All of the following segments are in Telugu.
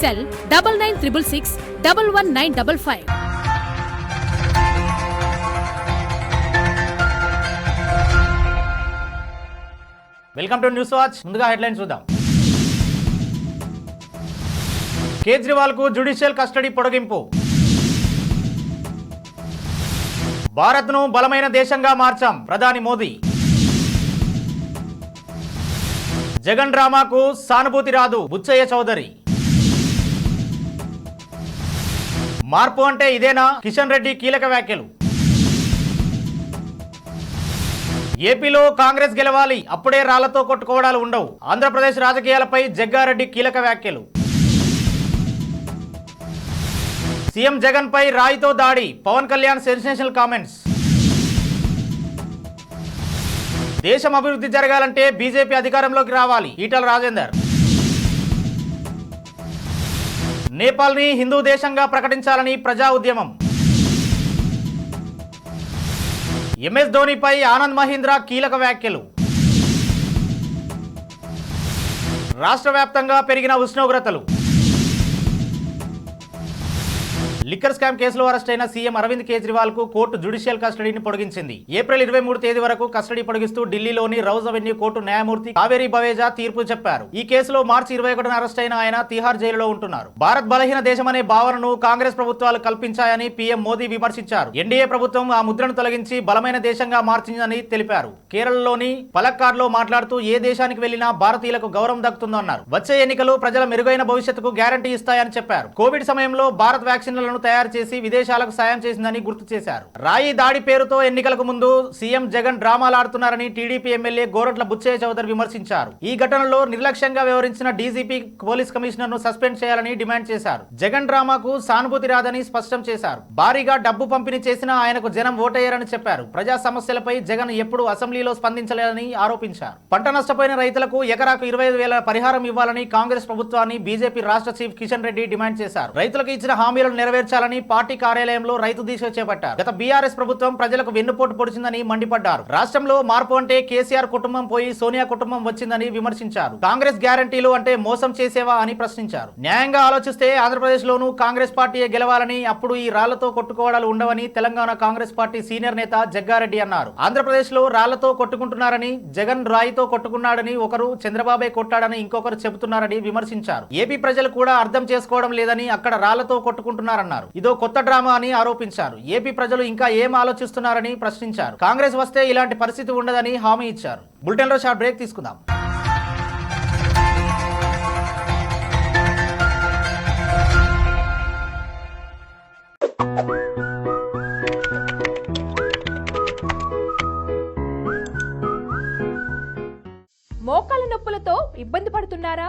Cell double nine triple six double one nine double five. Welcome to news watch. ముందుగా హెడ్లైన్ చూద్దాం. కేజ్రీవాల్కు జుడిషియల్ కస్టడీ పొడిగింపు. భారత్ను బలమైన దేశంగా మార్చాం ప్రధాని మోదీ. జగన్ డ్రామాకు సానుభూతి రాదు బుచ్చయ్య చౌదరి. మార్పు అంటే ఇదేనా? కిషన్ రెడ్డి కీలక వ్యాఖ్యలు. ఏపీలో కాంగ్రెస్ గెలవాలి అప్పుడే రాళ్ళతో కొట్టుకోవడాలు ఉండవు. ఆంధ్రప్రదేశ్ రాజకీయాలపై జగ్గారెడ్డి కీలక వ్యాఖ్యలు. సీఎం జగన్ పై రాయితో దాడి పవన్ కళ్యాణ్ సెన్సేషనల్ కామెంట్స్. దేశం అభివృద్ధి జరగాలంటే బీజేపీ అధికారంలోకి రావాలి ఈటల రాజేందర్. నేపాల్ని హిందూ దేశంగా ప్రకటించాలని ప్రజా ఉద్యమం. ఎంఎస్ ధోనిపై ఆనంద్ మహీంద్ర కీలక వ్యాఖ్యలు. రాష్ట్ర వ్యాప్తంగా పెరిగిన ఉష్ణోగ్రతలు. లిక్కర్ స్కామ్ కేసులో అరెస్ట్ అయిన సీఎం అరవింద్ కేజ్రీవాల్కు కోర్టు జుడిషియల్ కస్టడీని పొడిగించింది. ఏప్రిల్ ఇరవై మూడు తేదీ వరకు కస్టడీ పొడిగిస్తూ ఢిల్లీలోని రౌజ్ అవెన్యూ కోర్టు న్యాయమూర్తి కావేరీ బవేజా తీర్పు చెప్పారు. ఈ కేసులో మార్చి ఇరవై ఒకటిన అరెస్ట్ అయిన ఆయన తిహార్ జైలులో ఉంటున్నారు. భారత్ బలహీన దేశమనే భావనను కాంగ్రెస్ ప్రభుత్వాలు కల్పించాయని పీఎం మోదీ విమర్శించారు. ఎన్డీఏ ప్రభుత్వం ఆ ముద్రను తొలగించి బలమైన దేశంగా మార్చిందని తెలిపారు. కేరళలోని పలక్కాడ్లో మాట్లాడుతూ ఏ దేశానికి వెళ్ళినా భారతీయులకు గౌరవం దక్కుతుందన్నారు. వచ్చే ఎన్నికలు ప్రజల మెరుగైన భవిష్యత్తుకు గ్యారంటీ ఇస్తాయని చెప్పారు. కోవిడ్ సమయంలో భారత్ వ్యాక్సిన్లను తయారు చేసి విదేశాలకు సాయం చేసిందని గుర్తు చేశారు. రాయి దాడి పేరుతో ఎన్నికలకు ముందు సీఎం జగన్ డ్రామాలాడుతున్నారని టీడీపీ ఎమ్మెల్యే గోరట్ల బుచ్చయ్య చౌదరి విమర్శించారు. ఈ ఘటనలో నిర్లక్ష్యంగా వ్యవహరించిన డీజీపీ పోలీస్ కమిషనర్ను సస్పెండ్ చేయాలని డిమాండ్ చేశారు. జగన్ డ్రామాకు సానుభూతి రాదని స్పష్టం చేశారు. భారీగా డబ్బు పంపిణీ చేసినా ఆయనకు జనం ఓటయ్యారని చెప్పారు. ప్రజా సమస్యలపై జగన్ ఎప్పుడు అసెంబ్లీలో స్పందించలేదని ఆరోపించారు. పంట నష్టపోయిన రైతులకు ఎకరాకు ఇరవై వేల పరిహారం ఇవ్వాలని కాంగ్రెస్ ప్రభుత్వాన్ని బీజేపీ రాష్ట్ర చీఫ్ కిషన్ రెడ్డి డిమాండ్ చేశారు. రైతులకు ఇచ్చిన హామీలను నెరవేర్చాలని పార్టీ కార్యాలయంలో రైతు దీక్ష చేపట్టారు. గత బీఆర్ఎస్ ప్రభుత్వం ప్రజలకు వెన్నుపోటు పొడిచిందని మండిపడ్డారు. రాష్ట్రంలో మార్పు అంటే కేసీఆర్ కుటుంబం పోయి సోనియా కుటుంబం వచ్చిందని విమర్శించారు. కాంగ్రెస్ గ్యారంటీలు అంటే మోసం చేసేవా అని ప్రశ్నించారు. న్యాయంగా ఆలోచిస్తే ఆంధ్రప్రదేశ్ లోనూ కాంగ్రెస్ పార్టీయే గెలవాలని అప్పుడు ఈ రాళ్ళతో కొట్టుకోవడాలు ఉండవని తెలంగాణ కాంగ్రెస్ పార్టీ సీనియర్ నేత జగ్గారెడ్డి అన్నారు. ఆంధ్రప్రదేశ్లో రాళ్ళతో కొట్టుకుంటున్నారని జగన్ రాయితో కొట్టుకున్నాడని ఒకరు చంద్రబాబే కొట్టాడని ఇంకొకరు చెబుతున్నారని విమర్శించారు. ఏపీ ప్రజలు కూడా అర్థం చేసుకోవడం లేదని అక్కడ రాళ్ళతో కొట్టుకుంటున్నారన్నారు. ఇదో కొత్త డ్రామా అని ఆరోపించారు. ఏపీ ప్రజలు ఇంకా ఏం ఆలోచిస్తున్నారని ప్రశ్నించారు. కాంగ్రెస్ వస్తే ఇలాంటి పరిస్థితి ఉండదని హామీ ఇచ్చారు. బులెటిన్లో షార్ట్ బ్రేక్ తీసుకుందాం. మోకాల నొప్పులతో ఇబ్బంది పడుతున్నారా?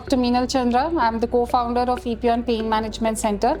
Dr. Meenal Chandra. I'm the co-founder of EPN Pain Management Center.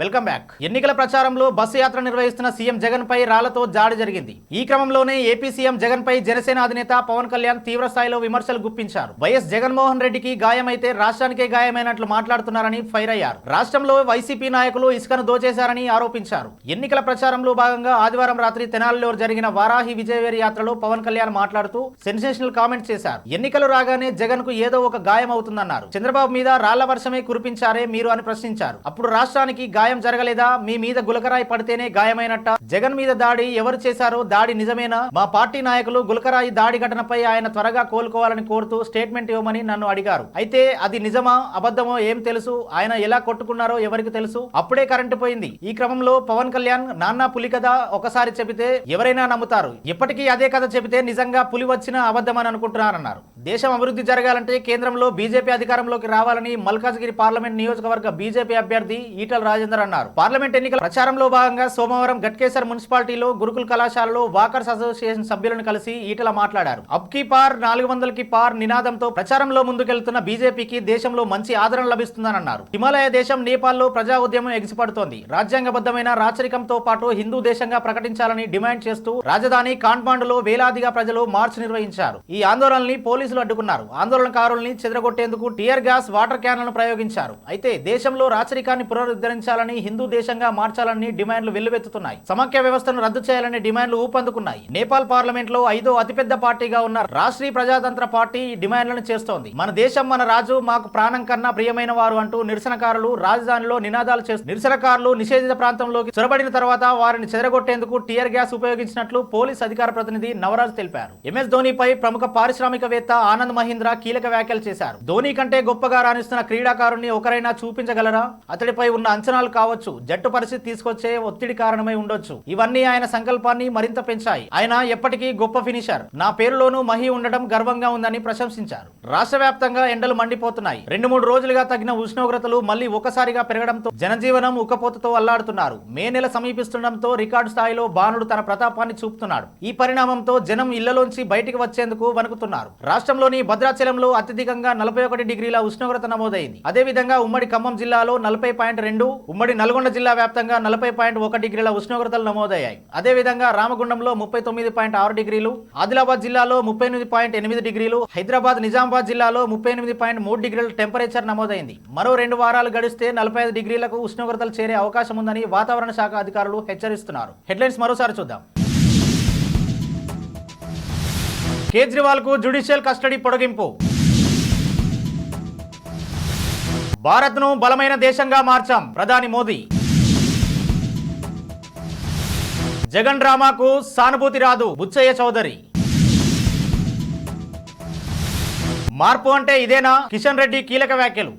Welcome back. ఎన్నికల ప్రచారంలో బస్సు యాత్ర నిర్వహిస్తున్న సీఎం జగన్ పై రాళ్ళతో జాడి జరిగింది. ఈ క్రమంలోనే ఏపీ సీఎం జగన్ పై జనసేన అధినేత పవన్ కళ్యాణ్ తీవ్ర స్థాయిలో విమర్శలు గుప్పించారు. వైఎస్ జగన్మోహన్ రెడ్డికి గాయమైతే రాష్ట్రానికే గాయమైనట్లు మాట్లాడుతున్నారని ఫైర్ అయ్యారు. రాష్ట్రంలో వైసీపీ నాయకులు ఇసుకను దోచేశారని ఆరోపించారు. ఎన్నికల ప్రచారంలో భాగంగా ఆదివారం రాత్రి తెనాలిలో జరిగిన వారాహి విజయవేరి యాత్రలో పవన్ కళ్యాణ్ మాట్లాడుతూ సెన్సేషనల్ కామెంట్ చేశారు. ఎన్నికలు రాగానే జగన్కు ఏదో ఒక గాయం అవుతుందన్నారు చంద్రబాబు మీద రాళ్ళ వర్షమే కురిపించారే మీరు అని ప్రశ్నించారు. అప్పుడు రాష్ట్రానికి గాయం జరగలేదా? మీ మీద గులకరాయి పడితేనే గాయమైనట్ట? జగన్ మీద దాడి ఎవరు చేశారో దాడి నిజమేనా? మా పార్టీ నాయకులు గులకరాయి దాడి ఘటనపై ఆయన త్వరగా కోలుకోవాలని కోరుతూ స్టేట్మెంట్ ఇవ్వమని నన్ను అడిగారు. అయితే అది నిజమా? అబద్ధమో ఏం తెలుసు? ఆయన ఎలా కొట్టుకున్నారో ఎవరికి తెలుసు? అప్పుడే కరెంటు పోయింది. ఈ క్రమంలో పవన్ కళ్యాణ్ నాన్న పులి కథ ఒకసారి చెబితే ఎవరైనా నమ్ముతారు. ఇప్పటికీ అదే కథ చెబితే నిజంగా పులి వచ్చిన అబద్ధమని అనుకుంటున్నారన్నారు. దేశం అభివృద్ధి జరగాలంటే కేంద్రంలో బీజేపీ అధికారంలోకి రావాలని మల్కాజ్గిరి పార్లమెంట్ నియోజకవర్గ బీజేపీ అభ్యర్థి ఈటల రాజేందర్ అన్నారు. పార్లమెంట్ ఎన్నికల ప్రచారంలో భాగంగా సోమవారం గట్కేసర్ మున్సిపాలిటీలో గురుకుల కళాశాలలో వాకర్స్ అసోసియేషన్ సభ్యులను కలిసి ఈటల మాట్లాడారు. అబ్ కీ పార్ నాలుగు వందలకి పార్ నినాదంతో ప్రచారంలో ముందుకెళ్తున్న బీజేపీకి దేశంలో మంచి ఆదరణ లభిస్తుందని అన్నారు. హిమాలయ దేశం నేపాల్లో ప్రజా ఉద్యమం ఎగిసిపడుతోంది. రాజ్యాంగబద్ధమైన రాచరికంతో పాటు హిందూ దేశంగా ప్రకటించాలని డిమాండ్ చేస్తూ రాజధాని కాఠ్మాండులో వేలాదిగా ప్రజలు మార్చి నిర్వహించారు. ఈ ఆందోళనని పోలీసులు అడ్డుకున్నారు. ఆందోళనకారుల్ని చెదరగొట్టేందుకు టియర్ గ్యాస్ వాటర్ క్యాన్లను ప్రయోగించారు. అయితే దేశంలో రాచరికాన్ని పునరుద్ధరించాలని హిందూ దేశంగా మార్చాలని డిమాండ్లు వెల్లువెత్తుతున్నాయి. సమాఖ్య వ్యవస్థను రద్దు చేయాలనే డిమాండ్లు ఊపందుకున్నాయి. నేపాల్ పార్లమెంట్లో ఐదో అతిపెద్ద పార్టీగా ఉన్న రాష్ట్రీయ ప్రజాతంత్ర పార్టీ డిమాండ్లను చేస్తోంది. మన దేశం మన రాజు మాకు ప్రాణం కన్నా ప్రియమైన వారు అంటూ నిరసనకారులు రాజధానిలో నినాదాలు చేస్తూ నిరసనకారులు నిషేధిత ప్రాంతంలోకి చొరబడిన తర్వాత వారిని చెదరగొట్టేందుకు టియర్ గ్యాస్ ఉపయోగించినట్లు పోలీస్ అధికార ప్రతినిధి నవరాజ్ తెలిపారు. ఎంఎస్ ధోనిపై ప్రముఖ పారిశ్రామికవేత్త ఆనంద్ మహీంద్ర కీలక వ్యాఖ్యలు చేశారు. ధోని కంటే గొప్పగా రాణిస్తున్న క్రీడాకారుణ్ణి ఒకరైనా చూపించగలరా? అతడిపై ఉన్న అంచనాలు కావచ్చు జట్టు పరిస్థితి తీసుకొచ్చే ఒత్తిడి కారణమై ఉండొచ్చు. ఇవన్నీ ఆయన సంకల్పాన్ని మరింత పెంచాయి. ఆయన ఎప్పటికీ గొప్ప ఫినిషర్. నా పేరులోనూ మహి ఉండడం గర్వంగా ఉందని ప్రశంసించారు. రాష్ట్ర వ్యాప్తంగా ఎండలు మండిపోతున్నాయి. రెండు మూడు రోజులుగా తగిన ఉష్ణోగ్రతలు మళ్ళీ ఒకసారిగా పెరగడంతో జనజీవనం ఉక్కపోతతో అల్లాడుతున్నారు. మే నెల సమీపిస్తుండటంతో రికార్డు స్థాయిలో బాణుడు తన ప్రతాపాన్ని చూపుతున్నాడు. ఈ పరిణామంతో జనం ఇళ్ళలోంచి బయటికి వచ్చేందుకు వణుకుతున్నారు. రాష్ట్రంలోని భద్రాచలంలో అత్యధికంగా నలభై ఒకటి డిగ్రీల ఉష్ణోగ్రత నమోదైంది. అదేవిధంగా ఉమ్మడి ఖమ్మం జిల్లాలో నలభై పాయింట్ రెండు ఉమ్మడి నల్గొండ జిల్లా వ్యాప్తంగా నలభై పాయింట్ ఒక డిగ్రీల ఉష్ణోగ్రతలు నమోదయ్యాయి. అదేవిధంగా రామగుండంలో ముప్పై తొమ్మిది పాయింట్ ఆరు డిగ్రీలు ఆదిలాబాద్ జిల్లాలో ముప్పై ఎనిమిది పాయింట్ ఎనిమిది డిగ్రీలు హైదరాబాద్ నిజామాబాద్ జిల్లాలో ముప్పై ఎనిమిది పాయింట్ మూడు డిగ్రీల టెంపరేచర్ నమోదైంది. మరో రెండు వారాలు గడిస్తే నలభై ఐదు డిగ్రీలకు ఉష్ణోగ్రతలు చేరే అవకాశం ఉందని వాతావరణ శాఖ అధికారులు హెచ్చరిస్తున్నారు. హెడ్లైన్స్ మరోసారి చూద్దాం. కేజ్రీవాల్కు జ్యుడిషియల్ కస్టడీ పొడిగింపు. భారత్ను బలమైన దేశంగా మార్చాం ప్రధాని మోదీ. జగన్ డ్రామాకు సానుభూతి రాదు బుచ్చయ్య చౌదరి. మార్పు అంటే ఇదేనా? కిషన్ రెడ్డి కీలక వ్యాఖ్యలు.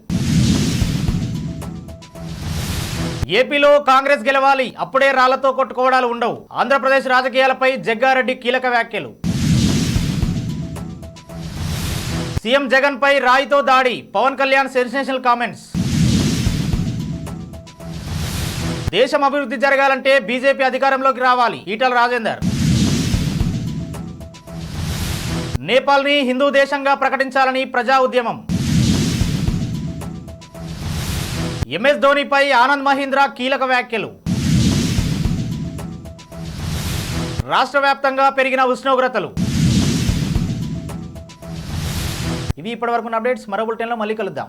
ఏపీలో కాంగ్రెస్ గెలవాలి అప్పుడే రాళ్ళతో కొట్టుకోవడాలు ఉండవు. ఆంధ్రప్రదేశ్ రాజకీయాలపై జగ్గారెడ్డి కీలక వ్యాఖ్యలు. సీఎం జగన్ పై రాయితో దాడి. Pawan Kalyan sensational comments. దేశం అభివృద్ధి జరగాలంటే బీజేపీ అధికారంలోకి రావాలి. ఈటల రాజేందర్. నేపాల్ని హిందూ దేశంగా ప్రకటించాలని ప్రజా ఉద్యమం. ఎంఎస్ ధోనిపై ఆనంద్ మహీంద్రా కీలక వ్యాఖ్యలు. రాష్ట్ర వ్యాప్తంగా పెరిగిన ఉష్ణోగ్రతలు. ఇవి ఇప్పటివరకు అప్డేట్స్ మరో బులెటిన్లో మళ్ళీ కలుద్దాం.